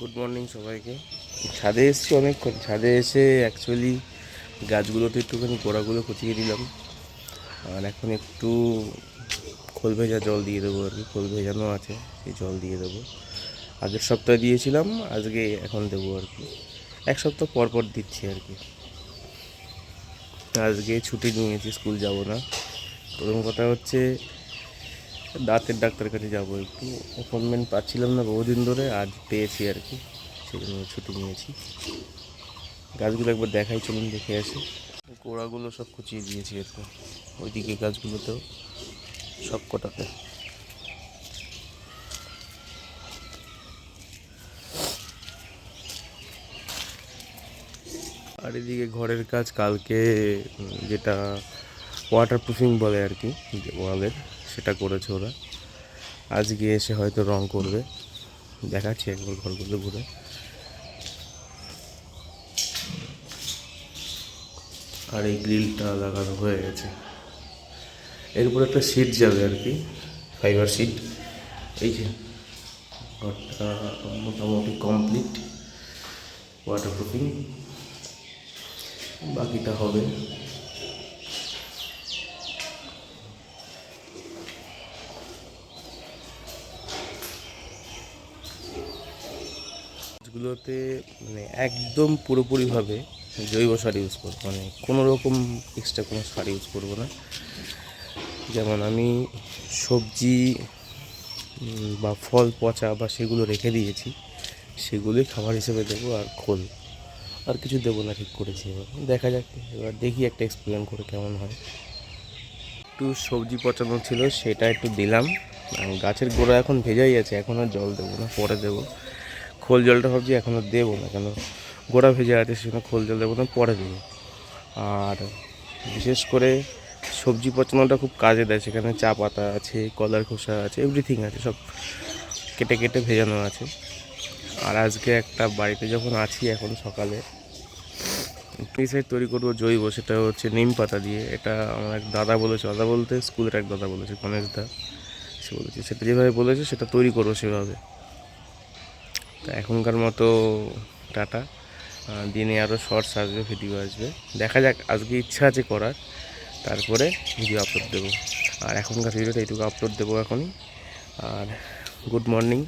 Good morning সবাইকে। ছাদে এসেছি অনেকক্ষণ। ছাদে এসে অ্যাকচুয়ালি গাছগুলোতে একটুখানি গোড়াগুলো কুচিয়ে দিলাম। আর এখন একটু খোল ভেজা জল দিয়ে দেবো আর কি। খোল ভেজানো আছে, সেই জল দিয়ে দেবো। আগের সপ্তাহে দিয়েছিলাম, আজকে এখন দেবো আর কি। এক সপ্তাহ পর পর দিচ্ছি আর কি। আজকে ছুটি নিয়েছি, স্কুল যাব না। প্রথম কথা হচ্ছে দাঁতের ডাক্তারের কাছে যাব একটু। অ্যাপয়েন্টমেন্ট পাচ্ছিলাম না বহুদিন ধরে, আজ পেয়েছি আর কি সেই জন্য ছুটি নিয়েছি। গাছগুলো একবার দেখাই, চলুন দেখে আসি। গোড়াগুলো সব কুচিয়ে দিয়েছি কি ওইদিকে গাছগুলোতেও, সব কটাতে। আর এদিকে ঘরের কাজ কালকে যেটা ওয়াটার প্রুফিং বলে আর কি ওয়ালের, সেটা করেছে ওরা। আজকে এসে হয়তো রং করবে। দেখাচ্ছি একবার ঘরগুলো ঘুরে। আর এই গ্রিলটা লাগানো হয়ে গেছে। এরপর একটা সিট যাবে আর কি ফাইবার সিট এই যে ঘরটা মোটামুটি কমপ্লিট ওয়াটার প্রুফিং বাকিটা হবে। গাছগুলোতে মানে একদম পুরোপুরিভাবে জৈব সার ইউজ করব। মানে কোনো রকম এক্সট্রা কোনো সার ইউজ করব না। যেমন আমি সবজি বা ফল, পচা বা সেগুলো রেখে দিয়েছি, সেগুলোই খাবার হিসেবে দেবো আর খোল। আর কিছু দেবো না, ঠিক করেছি এবার। দেখা যাক, এবার দেখি একটা এক্সপ্লেন করে কেমন হয়। একটু সবজি পচানো ছিল, সেটা একটু দিলাম। গাছের গোড়া এখন ভেজাই আছে, এখন আর জল দেবো না, পরে দেবো। খোল জলটা ভাবছি এখন আর দেবো না, কেন গোড়া ভেজে আছে সেখানে খোল জল দেবো না, পরে দেবো। আর বিশেষ করে সবজি পচানোটা খুব কাজে দেয়, সেখানে চা পাতা আছে, কলার খোসা আছে এভরিথিং আছে, সব কেটে কেটে ভেজানো আছে। আর আজকে একটা বাড়িতে যখন আছি এখন সকালে পেস্টিসাইড তৈরি করব জৈব, সেটা হচ্ছে নিম পাতা দিয়ে। এটা আমার এক দাদা বলেছে, দাদা বলতে স্কুলের এক দাদা বলেছে, গণেশ দা। সে বলেছে, সেটা যেভাবে বলেছে, সেটা তৈরি করব সেভাবে। তা এখনকার মতো টাটা। দিনে আরও শর্টস আসবে ভিডিও আসবে। দেখা যাক, আজকে ইচ্ছা আছে করার। তারপরে ভিডিও আপলোড দেবো। আর এখনকার ভিডিওটা এইটুকু আপলোড দেবো এখনই। আর গুড মর্নিং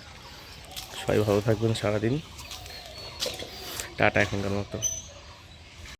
সবাই ভালো থাকবেন সারাদিন। টাটা এখনকার মতো।